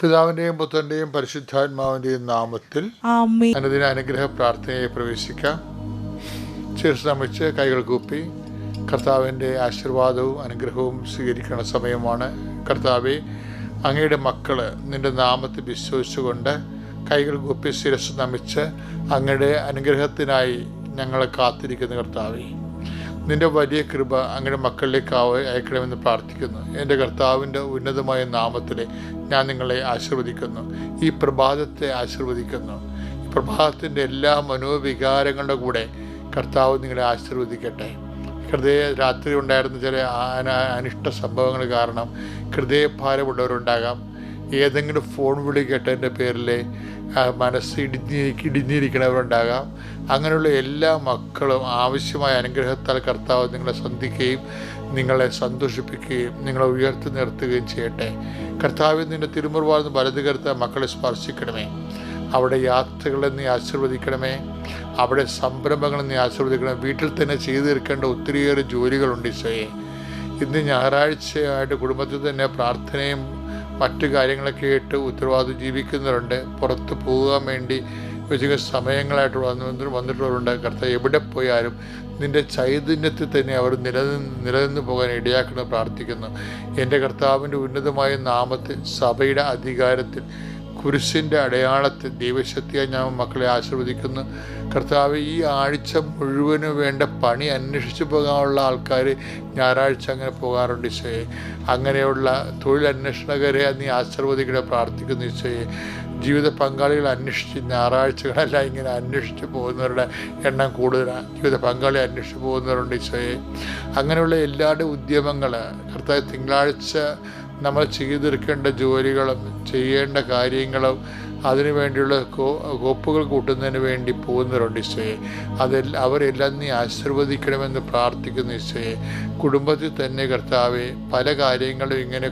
പിതാവിന്റെയും പുത്രന്റെയും പരിശുദ്ധാത്മാവിന്റെയും നാമത്തിൽ അനുദിന അനുഗ്രഹ പ്രാർത്ഥനയെ പ്രവേശിക്കാം. ശീർഷ നമിച്ച് കൈകൾ കൂപ്പി കർത്താവിന്റെ ആശീർവാദവും അനുഗ്രഹവും സ്വീകരിക്കുന്ന സമയമാണ്. കർത്താവെ അങ്ങയുടെ മക്കൾ നിന്റെ നാമത്തിൽ വിശ്വസിച്ചുകൊണ്ട് കൈകൾ കൂപ്പി ശിരസ് നമിച്ച് അങ്ങയുടെ അനുഗ്രഹത്തിനായി ഞങ്ങളെ കാത്തിരിക്കുന്ന കർത്താവെ. നിന്റെ വലിയ കൃപ അങ്ങയുടെ മക്കളിലേക്ക് അയക്കണമെന്ന് പ്രാർത്ഥിക്കുന്നു. എന്റെ കർത്താവിന്റെ ഉന്നതമായ നാമത്തിൽ ഞാൻ നിങ്ങളെ ആശീർവദിക്കുന്നു. ഈ പ്രഭാതത്തെ ആശീർവദിക്കുന്നു. ഈ പ്രഭാതത്തിന്റെ എല്ലാ മനോവികാരങ്ങളുടെ കൂടെ കർത്താവ് നിങ്ങളെ ആശീർവദിക്കട്ടെ. ഹൃദയ രാത്രി ഉണ്ടായിരുന്ന ചില അന- അനിഷ്ട സംഭവങ്ങൾ കാരണം ഹൃദയഭാരമുള്ളവരുണ്ടാകാം. ഏതെങ്കിലും ഫോൺ വിളി കേട്ടതിന്റെ പേരിൽ മനസ്സ് ഇടിഞ്ഞി ഇടിഞ്ഞിരിക്കണവരുണ്ടാകാം അങ്ങനെയുള്ള എല്ലാ മക്കളും ആവശ്യമായ അനുഗ്രഹത്താൽ കർത്താവ് നിങ്ങളെ സന്ധിക്കുകയും നിങ്ങളെ സന്തോഷിപ്പിക്കുകയും നിങ്ങളെ ഉയർത്തി നിർത്തുകയും ചെയ്യട്ടെ. കർത്താവ് നിന്റെ തിരുമുറവാദം വലത് കരുത്ത മക്കളെ സ്പർശിക്കണമേ. അവിടെ യാത്രകളെ നീ ആശീർവദിക്കണമേ. അവിടെ സംരംഭങ്ങളെ നീ ആശീർവദിക്കണമേ. വീട്ടിൽ തന്നെ ചെയ്തു തീർക്കേണ്ട ഒത്തിരിയേറെ ജോലികളുണ്ട് ഈശോയെ. ഇന്ന് ഞായറാഴ്ചയായിട്ട് കുടുംബത്തിൽ തന്നെ പ്രാർത്ഥനയും മറ്റു കാര്യങ്ങളൊക്കെ ആയിട്ട് ഉത്തരവാദിത്വം ജീവിക്കുന്നവരുണ്ട്. പുറത്ത് പോകാൻ വേണ്ടി വെച്ച സമയങ്ങളായിട്ട് വന്ന് വന്നിട്ടുള്ളവരുണ്ട്. കർത്താവ് എവിടെ പോയാലും നിന്റെ ചൈതന്യത്തിൽ തന്നെ അവർ നിലനിന്ന് നിലനിന്ന് പോകാൻ ഇടയാക്കണമെന്ന് പ്രാർത്ഥിക്കുന്നു. എന്റെ കർത്താവിന്റെ ഉന്നതമായ നാമത്തിൽ സഭയുടെ അധികാരത്തിൽ കുരിശിന്റെ അടയാളത്തെ ദൈവശക്തിയെ ഞാൻ മക്കളെ ആശീർവദിക്കുന്നു. കർത്താവ് ഈ ആഴ്ച മുഴുവനും വേണ്ട പണി അന്വേഷിച്ച് പോകാനുള്ള ആൾക്കാർ ഞായറാഴ്ച അങ്ങനെ പോകാറുണ്ട് ഈശോയെ. അങ്ങനെയുള്ള തൊഴിൽ അന്വേഷണകരെ നീ ആശീർവദിക്കണേ പ്രാർത്ഥിക്കുന്നു ഈശോയെ. ജീവിത പങ്കാളികൾ അന്വേഷിച്ച് ഞായറാഴ്ചകളെല്ലാം ഇങ്ങനെ അന്വേഷിച്ച് പോകുന്നവരുടെ എണ്ണം കൂടുതലാണ് ജീവിത പങ്കാളി അന്വേഷിച്ച് പോകുന്നവരുണ്ട് ഈശോയെ. അങ്ങനെയുള്ള എല്ലാവരുടെ ഉദ്യമങ്ങൾ കർത്താവ് തിങ്കളാഴ്ച നമ്മൾ ചെയ്തെടുക്കേണ്ട ജോലികളും ചെയ്യേണ്ട കാര്യങ്ങളും അതിനു വേണ്ടിയുള്ള കോപ്പുകൾ കൂട്ടുന്നതിന് വേണ്ടി പോകുന്നവരുണ്ട് ഈശോയെ. അതിൽ അവരെല്ലാം നീ ആശീർവദിക്കണമെന്ന് പ്രാർത്ഥിക്കുന്നു ഈശോയെ. കുടുംബത്തിൽ തന്നെ കർത്താവെ പല കാര്യങ്ങളും ഇങ്ങനെ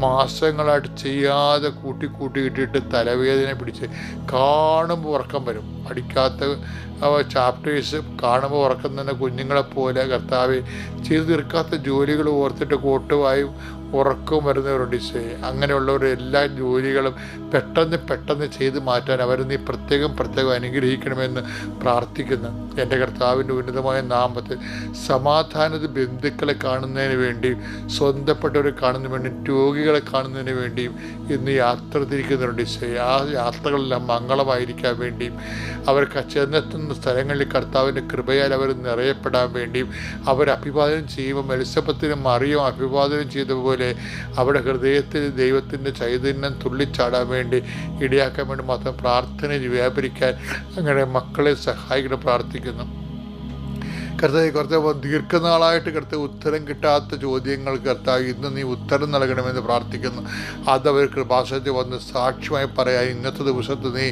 മാസങ്ങളായിട്ട് ചെയ്യാതെ കൂട്ടി കൂട്ടി ഇട്ടിട്ട് തലവേദന പിടിച്ച് കാണുമ്പോൾ ഉറക്കം വരും. പഠിക്കാത്ത ചാപ്റ്റേഴ്സ് കാണുമ്പോൾ ഉറക്കം തന്നെ കുഞ്ഞുങ്ങളെപ്പോലെ കർത്താവെ ചെയ്തു തീർക്കാത്ത ജോലികൾ ഓർത്തിട്ട് കോട്ടുവായും ഉറക്കവും വരുന്നവരുണ്ട് ഈശോയെ അങ്ങനെയുള്ളവർ എല്ലാ ജോലികളും പെട്ടെന്ന് പെട്ടെന്ന് ചെയ്ത് മാറ്റാൻ അവർ നീ പ്രത്യേകം പ്രത്യേകം അനുഗ്രഹിക്കണമെന്ന് പ്രാർത്ഥിക്കുന്നു. എന്റെ കർത്താവിന്റെ ഉന്നതമായ നാമത്തിൽ സമാധാനത ബന്ധുക്കളെ കാണുന്നതിന് വേണ്ടിയും സ്വന്തപ്പെട്ടവരെ കാണുന്നതിന് വേണ്ടിയും രോഗികളെ കാണുന്നതിന് വേണ്ടിയും ഇന്ന് യാത്ര തിരിക്കുന്നുണ്ട് ഈശോയെ ആ യാത്രകളെല്ലാം മംഗളമായിരിക്കാൻ വേണ്ടിയും അവർക്ക് ചെന്നെത്തുന്ന സ്ഥലങ്ങളിൽ കർത്താവിന്റെ കൃപയാൽ അവർ നിറയപ്പെടാൻ വേണ്ടിയും അവർ അഭിവാദനം ചെയ്യുമ്പോൾ മത്സ്യപത്തിനും മറിയും അഭിവാദനം ചെയ്ത പോലെ അവിടെ ഹൃദയത്തിൽ ദൈവത്തിന്റെ ചൈതന്യം തുള്ളിച്ചാടാൻ വേണ്ടി ഇടയാക്കാൻ വേണ്ടി മാത്രം പ്രാർത്ഥന വ്യാപരിക്കാൻ അങ്ങനെ മക്കളെ സഹായിക്കണം പ്രാർത്ഥിക്കുന്നു. കർത്താവ് കർത്താവ് ദീർഘനാളായിട്ട് കർത്താവ് ഉത്തരം കിട്ടാത്ത ചോദ്യങ്ങൾ കർത്താവ് ഇന്ന് നീ ഉത്തരം നൽകണമെന്ന് പ്രാർത്ഥിക്കുന്നു. അതവർ കൃപാസനത്തിൽ വന്ന് സാക്ഷ്യമായി പറയാൻ ഇന്നത്തെ ദിവസത്ത് നീ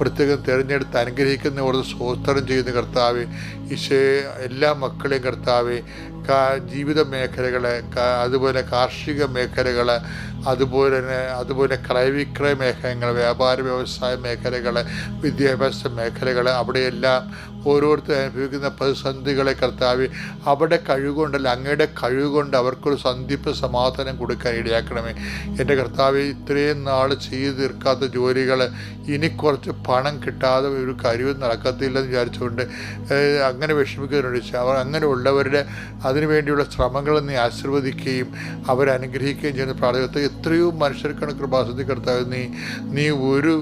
പ്രത്യേകം തിരഞ്ഞെടുത്ത് അനുഗ്രഹിക്കുന്നവർ സ്വോത്രം ചെയ്യുന്ന കർത്താവ്. ഈശോ എല്ലാ മക്കളെയും കർത്താവ് ജീവിത മേഖലകൾ അതുപോലെ കാർഷിക മേഖലകൾ അതുപോലെ തന്നെ അതുപോലെ ക്രയവിക്രയ മേഖലകൾ വ്യാപാര വ്യവസായ മേഖലകൾ വിദ്യാഭ്യാസ മേഖലകൾ അവിടെയെല്ലാം ഓരോരുത്തർ അനുഭവിക്കുന്ന പ്രതിസന്ധികളെ കർത്താവ് അവിടെ കഴിവുകൊണ്ടല്ല അങ്ങയുടെ കഴിവുകൊണ്ട് അവർക്കൊരു സന്ധിപ്പ് സമാധാനം കൊടുക്കാൻ ഇടയാക്കണമേ. എന്റെ കർത്താവ് ഇത്രയും നാൾ ചെയ്തു തീർക്കാത്ത ജോലികൾ ഇനി കുറച്ച് പണം കിട്ടാതെ ഒരു കഴിവ് നടക്കത്തില്ലെന്ന് വിചാരിച്ചുകൊണ്ട് അങ്ങനെ വിഷമിക്കുന്നതിനോട് അവർ അങ്ങനെയുള്ളവരുടെ അതിനുവേണ്ടിയുള്ള ശ്രമങ്ങൾ നീ ആശീർവദിക്കുകയും അവരനുഗ്രഹിക്കുകയും ചെയ്യുന്ന പ്രാർത്ഥന എത്രയോ മനുഷ്യർക്കാണ് കൃപാസതി കർത്താവ്. നീ നീ ഒരു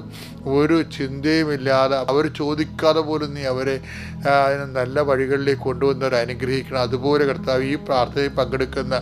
ഒരു ചിന്തയുമില്ലാതെ അവർ ചോദിക്കാതെ പോലും നീ അവരെ നല്ല വഴികളിലേക്ക് കൊണ്ടുവന്നവരെ അനുഗ്രഹിക്കണം. അതുപോലെ കർത്താവ് ഈ പ്രാർത്ഥനയിൽ പങ്കെടുക്കുന്ന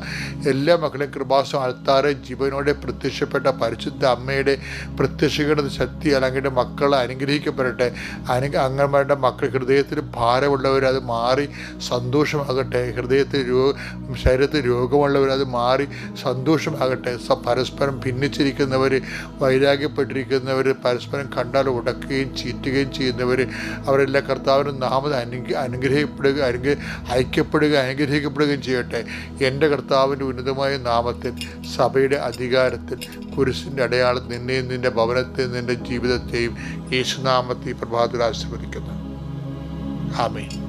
എല്ലാ മക്കളെയും കൃപാസം അൾത്താറെ ജീവനോടെ പ്രത്യക്ഷപ്പെട്ട പരിശുദ്ധ അമ്മയുടെ പ്രത്യക്ഷിക്കേണ്ട ശക്തി അല്ലെങ്കിൽ മക്കളെ അനുഗ്രഹിക്കപ്പെടട്ടെ. അനു അങ്ങന്മാരുടെ മക്കൾ ഹൃദയത്തിൽ ഭാരമുള്ളവർ അത് മാറി സന്തോഷമാകട്ടെ. ഹൃദയത്തിൽ രോ ശരീരത്തിൽ രോഗമുള്ളവർ അത് മാറി സന്തോഷമാകട്ടെ. പരസ്പരം ഭിന്നിച്ചിരിക്കുന്നവർ വൈരാഗ്യപ്പെട്ടിരിക്കുന്നവർ പരസ്പരം കണ്ടാൽ ഉടക്കുകയും ചീറ്റുകയും ചെയ്യുന്നവർ അവരെല്ലാം കർത്താവിനും നാമത് അനുഗ്രഹ അനുഗ്രഹിക്കപ്പെടുക അനുഗ്രഹ ഐക്യപ്പെടുക അനുഗ്രഹിക്കപ്പെടുകയും ചെയ്യട്ടെ. എന്റെ കർത്താവിന്റെ ഉന്നതമായ നാമത്തിൽ സഭയുടെ അധികാരത്തിൽ കുരിശിന്റെ അടയാളം നിന്നെയും നിന്റെ ഭവനത്തെയും നിന്റെ ജീവിതത്തെയും യേശുനാമത്തെ ഈ പ്രഭാതത്തിൽ ആശീർവദിക്കുന്നു. ആമേൻ.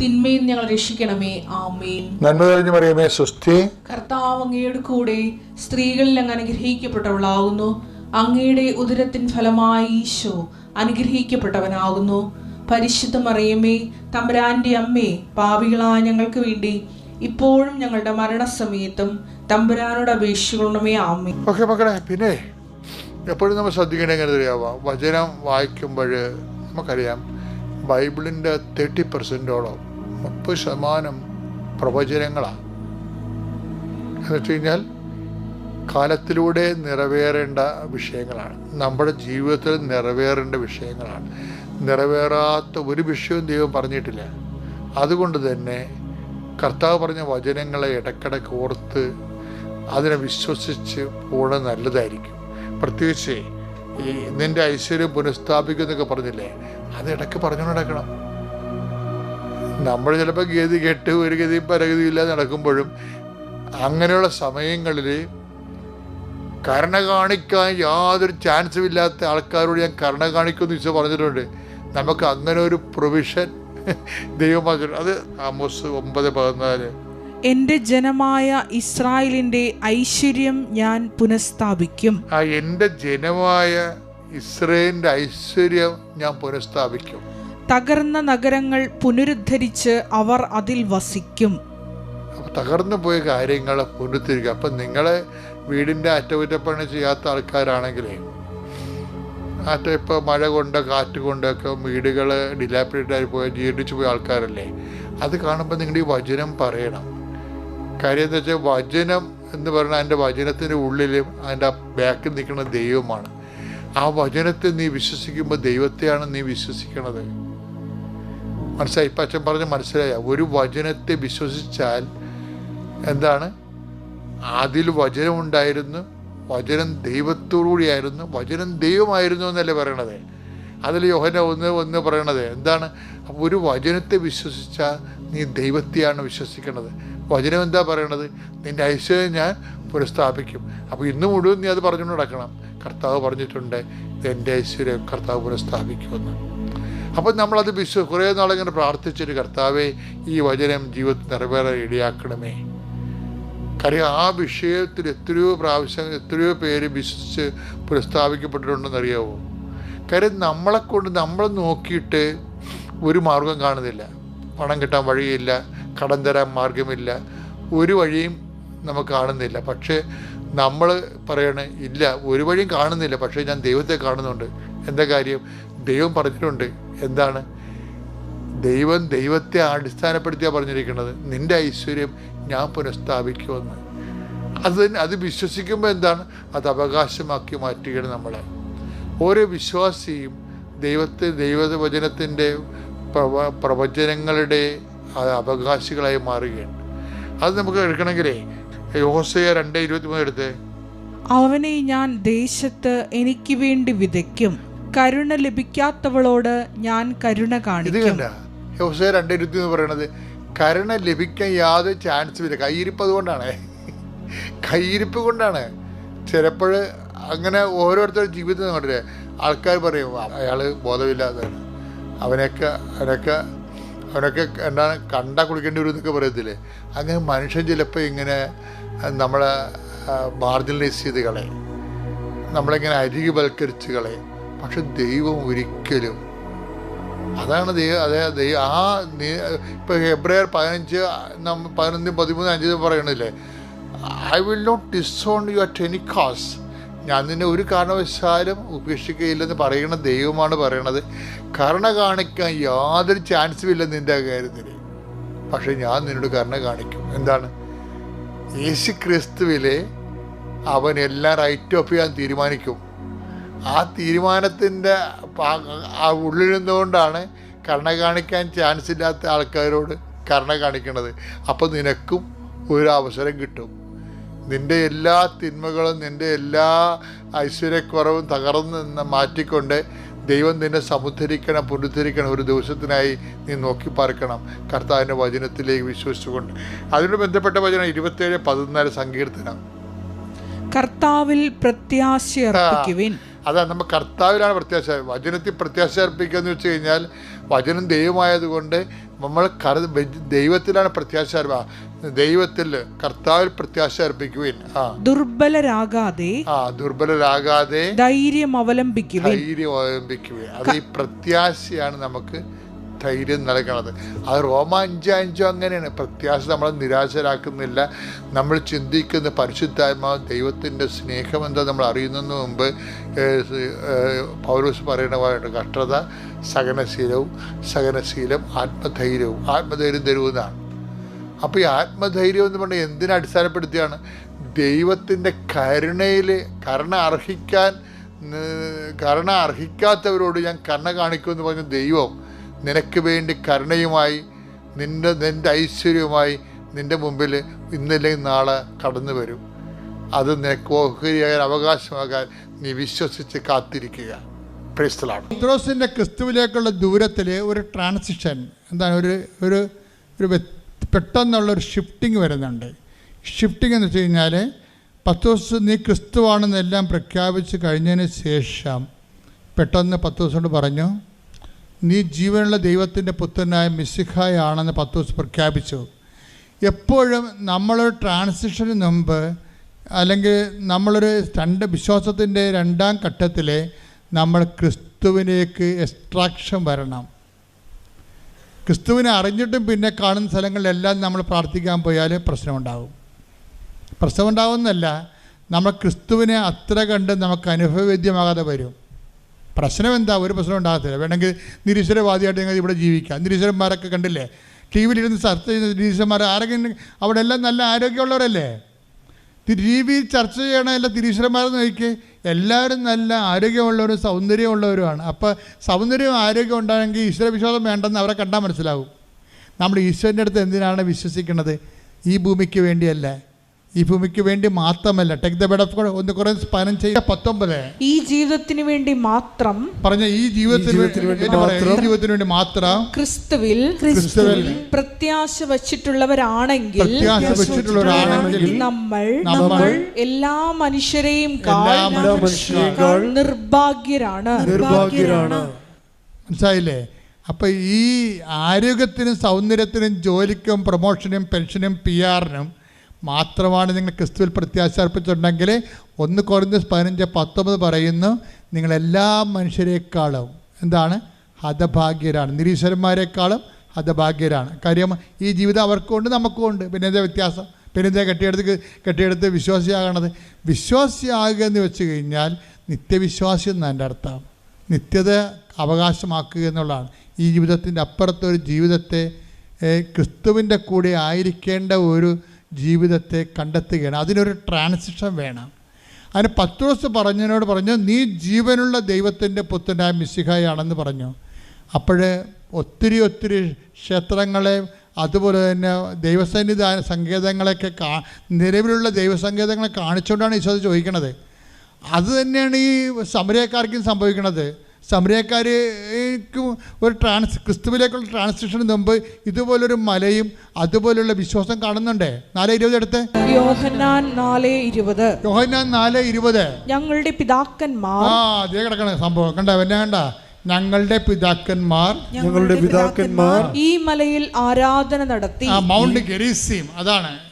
തിന്മയിൽ ഞങ്ങൾ രക്ഷിക്കണമേ. ആമേൻ. നന്മ കഴിഞ്ഞു പറയുമേ സുസ്ഥി കർത്താവ് അങ്ങയുടെ കൂടെ സ്ത്രീകളിൽ അങ്ങ് അനുഗ്രഹിക്കപ്പെട്ടവളാകുന്നു. അങ്ങയുടെ ഉദരത്തിൻ ഫലമായി ഈശോ അനുഗ്രഹിക്കപ്പെട്ടവനാകുന്നു. പരിശുദ്ധ മറിയമേ തമ്പുരാന്റെ അമ്മേ പാവികളായ ഞങ്ങൾക്ക് വേണ്ടി ഇപ്പോഴും ഞങ്ങളുടെ മരണസമയത്തും തമ്പുരാനോട് അപേക്ഷിക്കണമേ. ആമേ ഓക്കെ മക്കളെ പിന്നെ എപ്പോഴും നമ്മൾ ശ്രദ്ധിക്കേണ്ടത് എങ്ങനെ വചനം വായിക്കുമ്പോൾ നമുക്കറിയാം ബൈബിളിന്റെ തേർട്ടി പെർസെന്റോളം മുപ്പത് ശതമാനം പ്രവചനങ്ങളാണ് എന്ന് വെച്ച് കഴിഞ്ഞാൽ കാലത്തിലൂടെ നിറവേറേണ്ട വിഷയങ്ങളാണ്. നമ്മുടെ ജീവിതത്തിൽ നിറവേറേണ്ട വിഷയങ്ങളാണ്. നിറവേറാത്ത ഒരു വിഷയവും ദൈവം പറഞ്ഞിട്ടില്ല. അതുകൊണ്ട് തന്നെ കർത്താവ് പറഞ്ഞ വചനങ്ങളെ ഇടയ്ക്കിടയ്ക്ക് ഓർത്ത് അതിനെ വിശ്വസിച്ച് പോണ നല്ലതായിരിക്കും. പ്രത്യേകിച്ച് ഈ നിന്റെ ഐശ്വര്യം പുനഃസ്ഥാപിക്കുന്നൊക്കെ പറഞ്ഞില്ലേ? അത് ഇടയ്ക്ക് പറഞ്ഞു നടക്കണം നമ്മൾ ചിലപ്പോൾ ഗതി കെട്ട് ഒരു ഗതിയും പരഗതിയും ഇല്ലാതെ നടക്കുമ്പോഴും അങ്ങനെയുള്ള സമയങ്ങളിൽ കരുണ കാണിക്കാൻ യാതൊരു ചാൻസും ഇല്ലാത്ത ആൾക്കാരോട് ഞാൻ കരുണ കാണിക്കുമെന്ന് ഈശോ പറഞ്ഞിട്ടുണ്ട്. നമുക്ക് അങ്ങനെ ഒരു പ്രൊവിഷൻ ദൈവം അത് ആമോസ് ഒമ്പത് പതിനാല്. എന്റെ ജനമായ ഇസ്രായേലിന്റെ ഐശ്വര്യം ഞാൻ പുനഃസ്ഥാപിക്കും. ആ എന്റെ ജനമായ ഇസ്രായേലിന്റെ ഐശ്വര്യം ഞാൻ പുനഃസ്ഥാപിക്കും. തകർന്ന നഗരങ്ങൾ പുനരുദ്ധരിച്ച് അവർ അതിൽ വസിക്കും. തകർന്നു പോയ കാര്യങ്ങൾ പുനരുദ്ധരിക്കുക. അപ്പം നിങ്ങളെ വീടിന്റെ അറ്റകുറ്റപ്പണി ചെയ്യാത്ത ആൾക്കാരാണെങ്കിലേ അറ്റ ഇപ്പോൾ മഴ കൊണ്ട് കാറ്റ് കൊണ്ടൊക്കെ വീടുകൾ ഡിലാപ്പിഡേറ്റ് ആയി പോയ ജീർണിച്ചു പോയ ആൾക്കാരല്ലേ അത് കാണുമ്പോൾ നിങ്ങൾ ഈ വചനം പറയണം. കാര്യം എന്താ വെച്ചാൽ വചനം എന്ന് പറഞ്ഞാൽ അതിന്റെ വചനത്തിന്റെ ഉള്ളിലും അതിന്റെ ബാക്കിൽ നിൽക്കുന്ന ദൈവമാണ്. ആ വചനത്തെ നീ വിശ്വസിക്കുമ്പോൾ ദൈവത്തെയാണ് നീ വിശ്വസിക്കണത്. മനസ്സിലായി? ഇപ്പം അച്ഛൻ പറഞ്ഞ് മനസ്സിലായ. ഒരു വചനത്തെ വിശ്വസിച്ചാൽ എന്താണ്? അതിൽ വചനം ഉണ്ടായിരുന്നു വചനം ദൈവത്തോടുകൂടിയായിരുന്നു വചനം ദൈവമായിരുന്നു എന്നല്ലേ പറയണത്? അതിൽ യോഹന ഒന്ന് ഒന്ന് പറയണത് എന്താണ്? അപ്പോൾ ഒരു വചനത്തെ വിശ്വസിച്ചാൽ നീ ദൈവത്തെയാണ് വിശ്വസിക്കുന്നത് വചനം എന്താ പറയണത്? നിന്റെ ഐശ്വര്യം ഞാൻ പുനഃസ്ഥാപിക്കും. അപ്പോൾ ഇന്ന് മുഴുവൻ നീ അത് പറഞ്ഞുകൊണ്ട് നടക്കണം. കർത്താവ് പറഞ്ഞിട്ടുണ്ട് എന്റെ ഐശ്വര്യം കർത്താവ് പുനഃസ്ഥാപിക്കുമെന്ന്. അപ്പം നമ്മളത് വിശ്വ കുറേ നാളിങ്ങനെ പ്രാർത്ഥിച്ചൊരു കർത്താവെ ഈ വചനം ജീവിതത്തിൽ നിറവേറെ ഇടയാക്കണമേ കാര്യം ആ വിഷയത്തിൽ എത്രയോ പ്രാവശ്യം എത്രയോ പേര് വിശ്വസിച്ച് പുനഃസ്ഥാപിക്കപ്പെട്ടിട്ടുണ്ടെന്ന് അറിയാവോ കാര്യം നമ്മളെ കൊണ്ട് നമ്മൾ നോക്കിയിട്ട് ഒരു മാർഗം കാണുന്നില്ല. പണം കിട്ടാൻ വഴിയില്ല കടം തരാൻ മാർഗമില്ല ഒരു വഴിയും നമുക്ക് കാണുന്നില്ല. പക്ഷേ നമ്മൾ പറയണേ ഇല്ല ഒരു വഴിയും കാണുന്നില്ല. പക്ഷേ ഞാൻ ദൈവത്തെ കാണുന്നുണ്ട്. എന്താ കാര്യം? ദൈവം പറഞ്ഞിട്ടുണ്ട്. എന്താണ്? ദൈവം ദൈവത്തെ അടിസ്ഥാനപ്പെടുത്തിയാണ് പറഞ്ഞിരിക്കുന്നത്. നിന്റെ ഐശ്വര്യം ഞാൻ പുനഃസ്ഥാപിക്കുമെന്ന്. അത് അത് വിശ്വസിക്കുമ്പോൾ എന്താണ്? അത് അവകാശമാക്കി മാറ്റുകയാണ് നമ്മളെ. ഓരോ വിശ്വാസിയും ദൈവത്തെ ദൈവവചനത്തിന്റെ പ്രവ പ്രവചനങ്ങളുടെ അവകാശികളായി മാറുകയാണ്. അത് നമുക്ക് എടുക്കണമെങ്കിലേ യോസയ രണ്ട് ഇരുപത്തി മൂന്ന് എടുത്ത്. അവനെ ഞാൻ ദേശത്ത് എനിക്ക് വേണ്ടി വിതയ്ക്കും. കരുണ ലഭിക്കാത്തവളോട് ഞാൻ കരുണ ഇത് കാണിക്കും. കണ്ട? എന്ന് പറയണത് കരുണ ലഭിക്കാൻ യാതൊരു ചാൻസും ഇല്ല കയ്യിരിപ്പ് അതുകൊണ്ടാണ്. കയ്യിരിപ്പ് കൊണ്ടാണ്. ചിലപ്പോൾ അങ്ങനെ ഓരോരുത്തരുടെ ജീവിതം കണ്ടില്ലേ? ആൾക്കാർ പറയും അയാൾ ബോധമില്ലാത്തതാണ്. അവനൊക്കെ അവനൊക്കെ അവനൊക്കെ എന്താണ് കണ്ട കുളിക്കേണ്ടി വരും എന്നൊക്കെ പറയത്തില്ലേ? അങ്ങനെ മനുഷ്യൻ ചിലപ്പോൾ ഇങ്ങനെ നമ്മളെ മാർജിനലൈസ് ചെയ്ത് കളയും. നമ്മളിങ്ങനെ അരികുവൽക്കരിച്ച് കളയും. പക്ഷെ ദൈവം ഒരിക്കലും അതാണ് ദൈവം അതെ ദൈവം ആ ഇപ്പൊ ഫെബ്രുവരി പതിനഞ്ച് പതിനൊന്ന് പതിമൂന്ന് അഞ്ച് പറയണില്ലേ? I will not disown you at any cost ഞാൻ നിന്നെ ഒരു കാരണവശാലും ഉപേക്ഷിക്കുകയില്ലെന്ന് പറയുന്ന ദൈവമാണ് പറയണത്. കരുണ കാണിക്കാൻ യാതൊരു ചാൻസും ഇല്ല നിന്റെ കാര്യത്തിൽ പക്ഷെ ഞാൻ നിന്നോട് കരുണ കാണിക്കും. എന്താണ്? യേശു ക്രിസ്തുവിലെ അവൻ എല്ലാം റൈറ്റ് ഓഫ് ചെയ്യാൻ തീരുമാനിക്കും. ആ തീരുമാനത്തിന്റെ ആ ഉള്ളിൽ നിന്നുകൊണ്ടാണ് കരുണ കാണിക്കാൻ ചാൻസ് ഇല്ലാത്ത ആൾക്കാരോട് കരുണ കാണിക്കുന്നത്. അപ്പോൾ നിനക്കും ഒരു അവസരം കിട്ടും. നിന്റെ എല്ലാ തിന്മകളും നിന്റെ എല്ലാ ഐശ്വര്യക്കുറവും തകർന്ന് നിന്ന് മാറ്റിക്കൊണ്ട് ദൈവം നിന്നെ സമുദ്ധരിക്കണം പുനരുദ്ധരിക്കണം ഒരു ദിവസത്തിനായി നീ നോക്കി പാർക്കണം. കർത്താവിന്റെ വചനത്തിലേക്ക് വിശ്വസിച്ചുകൊണ്ട്. അതിനോട് ബന്ധപ്പെട്ട വചനം ഇരുപത്തേഴ് പതിനാല് സങ്കീർത്തനം. കർത്താവിൽ പ്രത്യാശ അർപ്പിക്കുവിൻ അതാ നമ്മൾ കർത്താവിലാണ് പ്രത്യാശ. വചനത്തിൽ പ്രത്യാശ അർപ്പിക്കുക എന്ന് വെച്ച് കഴിഞ്ഞാൽ വചനം ദൈവമായതുകൊണ്ട് നമ്മൾ കറ ദൈവത്തിലാണ് പ്രത്യാശ ദൈവത്തിൽ കർത്താവിൽ പ്രത്യാശ അർപ്പിക്കുവിൻ. ആ. ദുർബലരാകാതെ ആ ദുർബലരാകാതെ ധൈര്യം അവലംബിക്കുവിൻ. ധൈര്യം അവലംബിക്കുകയും അത് ഈ പ്രത്യാശയാണ് നമുക്ക് ധൈര്യം നൽകണത്. അത് റോമ അഞ്ചോ അഞ്ചോ അങ്ങനെയാണ്. പ്രത്യാശ നമ്മളെ നിരാശരാക്കുന്നില്ല. നമ്മൾ ചിന്തിക്കുന്ന പരിശുദ്ധാത്മ ദൈവത്തിന്റെ സ്നേഹം എന്താ നമ്മൾ അറിയുന്നതിന് മുമ്പ് പൗലോസ് പറയുന്ന പോലെ കഷ്ടത സഹനശീലവും സഹനശീലം ആത്മധൈര്യവും. ആത്മധൈര്യം തരുമെന്നാണ് അപ്പോൾ ഈ ആത്മധൈര്യം എന്ന് പറഞ്ഞാൽ എന്തിനെ അടിസ്ഥാനപ്പെടുത്തിയാണ്? ദൈവത്തിന്റെ കരുണയിൽ കരുണ അർഹിക്കാൻ കരുണ അർഹിക്കാത്തവരോട് ഞാൻ കരുണ കാണിക്കുമെന്ന് പറഞ്ഞ ദൈവം നിനക്ക് വേണ്ടി കരുണയുമായി നിന്റെ നിന്റെ ഐശ്വര്യവുമായി നിന്റെ മുമ്പിൽ ഇന്നല്ലെങ്കിൽ നാളെ കടന്നു വരും. അത് നിനക്ക് ഓഹരിയാകാൻ അവകാശമാകാൻ നീ വിശ്വസിച്ച് കാത്തിരിക്കുക. പത്രോസിന്റെ ക്രിസ്തുവിലേക്കുള്ള ദൂരത്തിൽ ഒരു ട്രാൻസിഷൻ എന്താണ് ഒരു ഒരു ഒരു പെട്ടെന്നുള്ള ഒരു ഷിഫ്റ്റിംഗ് വരുന്നുണ്ട്. ഷിഫ്റ്റിംഗ് എന്ന് വെച്ച് കഴിഞ്ഞാൽ പത്തോസ് നീ ക്രിസ്തുവാണെന്നെല്ലാം പ്രഖ്യാപിച്ച് കഴിഞ്ഞതിന് ശേഷം പെട്ടെന്ന് പത്തോസോട് പറഞ്ഞു നീ ജീവനുള്ള ദൈവത്തിന്റെ പുത്രനായ മിസ്സിഹായാണെന്ന് പത്തോസ് പ്രഖ്യാപിച്ചു. എപ്പോഴും നമ്മളൊരു ട്രാൻസിഷന് മുമ്പ് അല്ലെങ്കിൽ നമ്മളൊരു രണ്ട് വിശ്വാസത്തിന്റെ രണ്ടാം ഘട്ടത്തിൽ നമ്മൾ ക്രിസ്തുവിനേക്ക് എക്സ്ട്രാക്ഷൻ വരണം. ക്രിസ്തുവിനെ അറിഞ്ഞിട്ടും പിന്നെ കാണുന്ന സ്ഥലങ്ങളിലെല്ലാം നമ്മൾ പ്രാർത്ഥിക്കാൻ പോയാൽ പ്രശ്നമുണ്ടാകും. പ്രശ്നമുണ്ടാകുമെന്നല്ല നമ്മൾ ക്രിസ്തുവിനെ അത്ര കണ്ട് നമുക്ക് അനുഭവവേദ്യമാകാതെ വരും. പ്രശ്നം എന്താ ഒരു പ്രശ്നം ഉണ്ടാകത്തില്ല. വേണമെങ്കിൽ നിരീശ്വരവാദിയായിട്ട് ഞങ്ങൾ ഇവിടെ ജീവിക്കാം. നിരീശ്വരന്മാരൊക്കെ കണ്ടില്ലേ? ടി വിയിലിരുന്ന് ചർച്ച ചെയ്യുന്ന നിരീശ്വരന്മാർ ആരെങ്കിലും അവിടെ എല്ലാം നല്ല ആരോഗ്യമുള്ളവരല്ലേ? ടി വിയിൽ ചർച്ച ചെയ്യണ എല്ലാ തിരീശ്വരന്മാരെന്ന് നോക്കി എല്ലാവരും നല്ല ആരോഗ്യമുള്ളവരും സൗന്ദര്യമുള്ളവരുമാണ്. അപ്പോൾ സൗന്ദര്യവും ആരോഗ്യം ഉണ്ടാണെങ്കിൽ ഈശ്വരവിശ്വാസം വേണ്ടെന്ന് അവരെ കണ്ടാൽ മനസ്സിലാവും. നമ്മൾ ഈശ്വരന്റെ അടുത്ത് എന്തിനാണ് വിശ്വസിക്കുന്നത്? ഈ ഭൂമിക്ക് വേണ്ടിയല്ല. ഈ ഭൂമിക്ക് വേണ്ടി മാത്രമല്ല ടേക്ക് ദ ബെഡ് ഓഫ് ഒന്ന് കുറേ പതിനഞ്ച് പത്തൊമ്പത്. ഈ ജീവിതത്തിന് വേണ്ടി മാത്രം പറഞ്ഞ ഈ ജീവിതത്തിന് ജീവിതത്തിന് വേണ്ടി മാത്രം വേണ്ടി മാത്രം ക്രിസ്തുവിൽ ക്രിസ്തുവിൽ പ്രത്യാശ വച്ചിട്ടുള്ളവരാണെങ്കിൽ പ്രത്യാശ വെച്ചിട്ടുള്ളവരാണെങ്കിൽ നമ്മൾ നമ്മൾ എല്ലാ മനുഷ്യരെയും നിർഭാഗ്യരാണ്. നിർഭാഗ്യരാണ്. മനസ്സിലായില്ലേ? അപ്പൊ ഈ ആരോഗ്യത്തിനും സൗന്ദര്യത്തിനും ജോലിക്കും പ്രൊമോഷനും പെൻഷനും പി ആറിനും മാത്രമാണ് നിങ്ങൾ ക്രിസ്തുവിൽ പ്രത്യാശ അർപ്പിച്ചിട്ടുണ്ടെങ്കിൽ ഒന്ന് കുറഞ്ഞ പതിനഞ്ച് പത്തൊമ്പത് പറയുന്നു നിങ്ങളെല്ലാ മനുഷ്യരെക്കാളും എന്താണ്? ഹതഭാഗ്യരാണ്. നിരീശ്വരന്മാരെക്കാളും ഹതഭാഗ്യരാണ്. കാര്യം ഈ ജീവിതം അവർക്കും ഉണ്ട് നമുക്കും ഉണ്ട് പിന്നെ എന്താ വ്യത്യാസം? പിന്നെ എന്താ കെട്ടിയെടുത്ത് കെട്ടിയെടുത്ത് വിശ്വാസിയാകണത്? വിശ്വാസിയാകുക എന്ന് വെച്ച് കഴിഞ്ഞാൽ നിത്യവിശ്വാസി എന്നാണ് എന്റെ അർത്ഥം. നിത്യത അവകാശമാക്കുക എന്നുള്ളതാണ്. ഈ ജീവിതത്തിന്റെ അപ്പുറത്തൊരു ജീവിതത്തെ ക്രിസ്തുവിന്റെ കൂടെ ആയിരിക്കേണ്ട ഒരു ജീവിതത്തെ കണ്ടെത്തുകയാണ്. അതിനൊരു ട്രാൻസിഷൻ വേണം. അതിന് പത്രോസ് പറഞ്ഞതിനോട് പറഞ്ഞു നീ ജീവനുള്ള ദൈവത്തിന്റെ പുത്രനായ മിസ്സിഹായാണെന്ന് പറഞ്ഞു. അപ്പോൾ ഒത്തിരി ഒത്തിരി ക്ഷേത്രങ്ങളെ അതുപോലെ തന്നെ ദൈവസന്നിധാന സങ്കേതങ്ങളെയൊക്കെ കാ നിലവിലുള്ള ദൈവസങ്കേതങ്ങളെ കാണിച്ചുകൊണ്ടാണ് ഈശോ ചോദിക്കണത്. അത് തന്നെയാണ് ഈ സമരക്കാർക്കും സംഭവിക്കുന്നത് സമരക്കാർക്ക് ഒരു ട്രാൻസ് ക്രിസ്തുവിലേക്കുള്ള ട്രാൻസ്ലേഷന് മുമ്പ് ഇതുപോലൊരു മലയും അതുപോലുള്ള വിശ്വാസം കാണുന്നുണ്ടേ? നാല് ഇരുപത് എടുത്ത്. യോഹന്നാൻ നാല് ഇരുപത്. യോഹന്നാൻ നാല് ഇരുപത്. ഞങ്ങളുടെ പിതാക്കന്മാർ. ആ അതേ കിടക്കണ സംഭവം. കണ്ട എന്നെ കണ്ട? ഞങ്ങളുടെ പിതാക്കന്മാർ. ഞങ്ങളുടെ പിതാക്കന്മാർ ഈ മലയിൽ ആരാധന നടത്തി. ആ മൗണ്ട് ഗെരീസീം അതാണ്.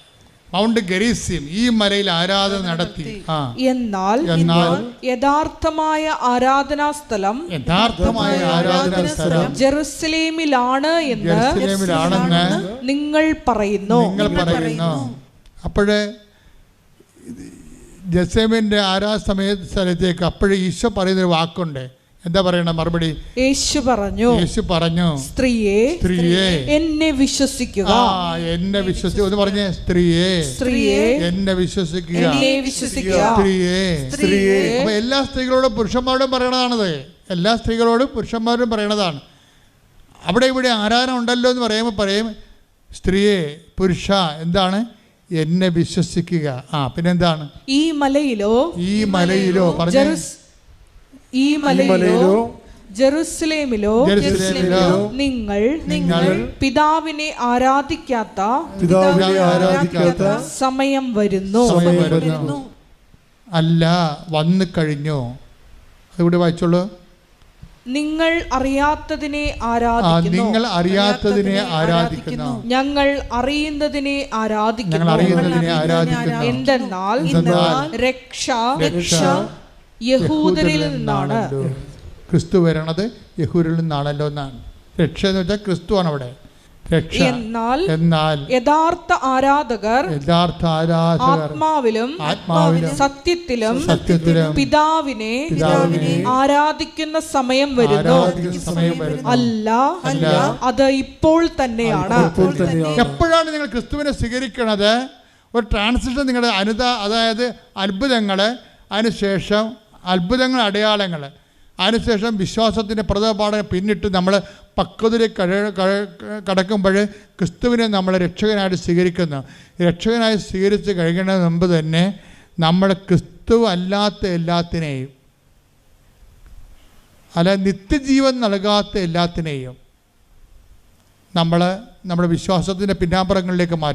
മൗണ്ട് ഗരീസ്യം ഈ മലയിൽ ആരാധന നടത്തി. എന്നാൽ എന്നാൽ യഥാർത്ഥമായ ആരാധനാ സ്ഥലം യഥാർത്ഥമായ ആരാധനാ സ്ഥലം ജെറുസലേമിലാണ് എന്ന് ജെറുസലേമിലാണെന്ന് നിങ്ങൾ പറയുന്നു. നിങ്ങൾ പറയുന്നു. അപ്പോഴേ ജസേമിന്റെ ആരാ സമയ സ്ഥലത്തേക്ക് അപ്പോഴേ ഈശോ പറയുന്നൊരു വാക്കുണ്ട്. എന്താ പറയണ മറുപടി? യേശു പറഞ്ഞു. യേശു പറഞ്ഞു സ്ത്രീയെ സ്ത്രീയെ. എന്നെ വിശ്വസിക്കുക. ആ എന്നെ വിശ്വസിക്കുക. എന്ന് പറഞ്ഞേ സ്ത്രീയെ. സ്ത്രീയെ എന്നെ വിശ്വസിക്കുക. എന്നെ വിശ്വസിക്കുക. സ്ത്രീയെ സ്ത്രീയെ. അപ്പൊ എല്ലാ സ്ത്രീകളോടും പുരുഷന്മാരോടും പറയണതാണത്. എല്ലാ സ്ത്രീകളോടും പുരുഷന്മാരോടും പറയണതാണ്. അവിടെ ഇവിടെ ആരാധന ഉണ്ടല്ലോ എന്ന് പറയുമ്പോൾ പറയും സ്ത്രീയെ പുരുഷ എന്താണ്? എന്നെ വിശ്വസിക്കുക. ആ പിന്നെന്താണ്? ഈ മലയിലോ ഈ മലയിലോ പറഞ്ഞു. ഈ മലയിലോ ജെറുസലേമിലോ ജെറുസലേമിലോ നിങ്ങൾ നിങ്ങൾ പിതാവിനെ ആരാധിക്കാത്ത പിതാവിനെ ആരാധിക്കാത്ത സമയം വരുന്നു. സമയം വരുന്നു. അല്ല വന്നു കഴിഞ്ഞോ. ഇവിടെ വായിച്ചോളൂ? നിങ്ങൾ അറിയാത്തതിനെ ആരാധിക്കുന്നു. നിങ്ങൾ അറിയാത്തതിനെ ആരാധിക്കുന്നു. ഞങ്ങൾ അറിയുന്നതിനെ ഞങ്ങൾ ആരാധിക്കുന്നു. അറിയുന്നതിനെ ആരാധിക്കുന്നു. എന്തെന്നാൽ എന്തെന്നാൽ രക്ഷ രക്ഷ യഹൂദരിൽ നിന്നാണ്. ക്രിസ്തു വരണത് യഹൂരിൽ നിന്നാണല്ലോ എന്നാണ്. രക്ഷ എന്ന് വെച്ചാൽ ക്രിസ്തുവാണ് അവിടെ. രക്ഷ. എന്നാൽ എന്നാൽ യഥാർത്ഥ ആരാധകർ യഥാർത്ഥ ആരാധകർ ആത്മാവിലും ആത്മാവിലും സത്യത്തിലും സത്യത്തിലും പിതാവിനെ പിതാവിനെ ആരാധിക്കുന്ന സമയം വരുന്നു. അല്ല അല്ല. അത് ഇപ്പോൾ തന്നെയാണ്. ഇപ്പോൾ തന്നെയാണ്. എപ്പോഴാണ് നിങ്ങൾ ക്രിസ്തുവിനെ സ്വീകരിക്കുന്നത് ഒരു ട്രാൻസിഷൻ നിങ്ങളുടെ അനുത അതായത് അത്ഭുതങ്ങൾ അതിനുശേഷം അത്ഭുതങ്ങൾ അടയാളങ്ങൾ. അതിനുശേഷം വിശ്വാസത്തിന്റെ പ്രതപാഠം പിന്നിട്ട് നമ്മൾ പക്വതയിലേക്ക് കടക്കുമ്പോൾ ക്രിസ്തുവിനെ നമ്മൾ രക്ഷകനായിട്ട് സ്വീകരിക്കുന്നു. രക്ഷകനായി സ്വീകരിച്ച് കഴിയുന്നതിന് മുമ്പ് തന്നെ നമ്മൾ ക്രിസ്തു അല്ലാത്ത എല്ലാത്തിനെയും അല്ല നിത്യജീവൻ നൽകാത്ത എല്ലാത്തിനെയും നമ്മൾ നമ്മുടെ വിശ്വാസത്തിന്റെ പിന്നാമ്പുറങ്ങളിലേക്ക് മാറ്റും.